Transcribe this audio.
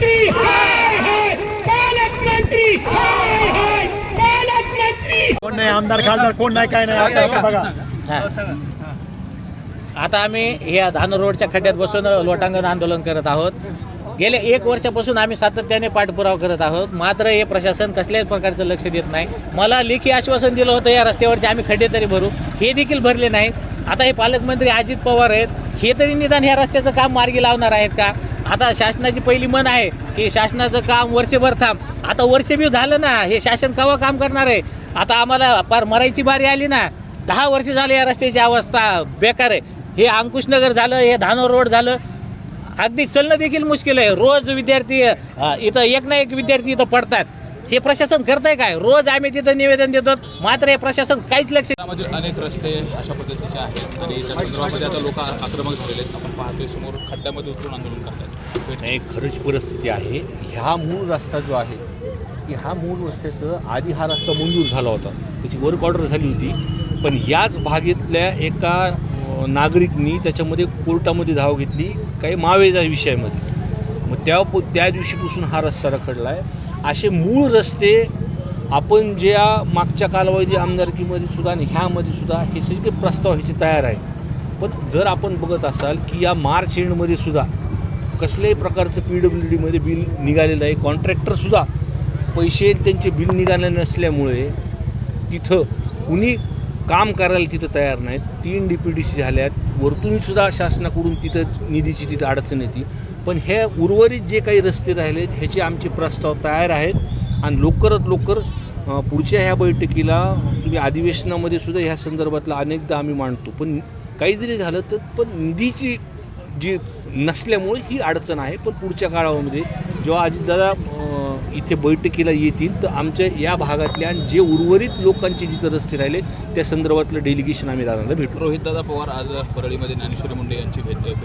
पालकमंत्री हाय हाय पालकमंत्री हाय हाय पालकमंत्री कोण नाही आमदार खासदार कोण नाही काय नाही आता बघा. आता आम्ही या धान रोडच्या खड्ड्यात बसून लोटांगण आंदोलन करत आहोत. गेले एक वर्षापासून आम्ही सातत्याने पाठपुरावा करत आहोत. मात्र हे प्रशासन कसल्याच प्रकारचं लक्ष देत नाही. मला लेखी आश्वासन दिलं होतं या रस्त्यावरचे आम्ही खड्डे तरी भरू. हे देखील भरले नाहीत. आता हे पालकमंत्री अजित पवार आहेत. हे तरी निदान ह्या रस्त्याचं काम मार्गी लावणार आहेत का? आता शासनाची पहिली मन आहे की शासनाचं काम वर्षभर थांब. आता वर्षबी झालं ना हे शासन केव्हा काम करणार आहे? आता आम्हाला पार मरायची बारी आली ना दहा वर्ष झाले या रस्त्याची अवस्था बेकार आहे. हे अंकुशनगर झालं हे धानोर रोड झालं. अगदी चलणं देखील मुश्किल आहे. रोज विद्यार्थी इथं एक ना एक विद्यार्थी इथं पडतात. हे प्रशासन करतंय काय? रोज आम्ही तिथं निवेदन देतो मात्र हे प्रशासन काहीच लक्ष अनेक रस्ते अशा पद्धतीचे आहेत. आणि त्या संदर्भामध्ये आता लोक आक्रमक झालेले आहेत. आपण पाहतोय समोर खड्ड्यामध्ये उतरून आंदोलन करतात. नाही खरंच परिस्थिती आहे. ह्या मूळ रस्ता जो आहे की हा मूळ रस्त्याचं आधी हा रस्ता मंजूर झाला होता. त्याची वर्क ऑर्डर झाली होती. पण याच भागेतल्या एका नागरिकनी त्याच्यामध्ये कोर्टामध्ये धाव घेतली काही मावेजा विषयामध्ये. मग त्या त्या दिवशीपासून हा रस्ता रखडला आहे असे मूळ रस्ते आपण ज्या मागच्या कालावधी आमदारकीमध्ये सुद्धा आणि ह्यामध्ये सुद्धा हे सगळे प्रस्ताव ह्याचे तयार आहेत. पण जर आपण बघत असाल की या मार्च एंडमध्ये सुद्धा कसल्याही प्रकारचं पी डब्ल्यू डीमध्ये बिल निघालेलं आहे कॉन्ट्रॅक्टरसुद्धा पैसे त्यांचे बिल निघाले नसल्यामुळे तिथं कुणी काम करायला तिथं तयार नाहीत. तीन डी पी डी सी झाल्यात. वरतूनसुद्धा शासनाकडून तिथं निधीची तिथं अडचण येते. पण हे उर्वरित जे काही रस्ते राहिलेत ह्याचे आमचे प्रस्ताव तयार आहेत. आणि लवकरात लवकर पुढच्या ह्या बैठकीला तुम्ही अधिवेशनामध्ये सुद्धा ह्या संदर्भातला अनेकदा आम्ही मांडतो. पण काही जरी झालं तर पण निधीची जी नसल्यामुळे ही अडचण आहे. पण पुढच्या काळामध्ये जेव्हा अजितदादा इथे बैठकीला येतील तर आमच्या या भागातल्या आणि जे उर्वरित लोकांचे जिथं रस्ते राहिले त्या संदर्भातलं डेलिगेशन आम्ही दादांना भेटू. रोहितदादा पवार आज परळीमध्ये ज्ञानेश्वरी मुंडे यांची भेट भेट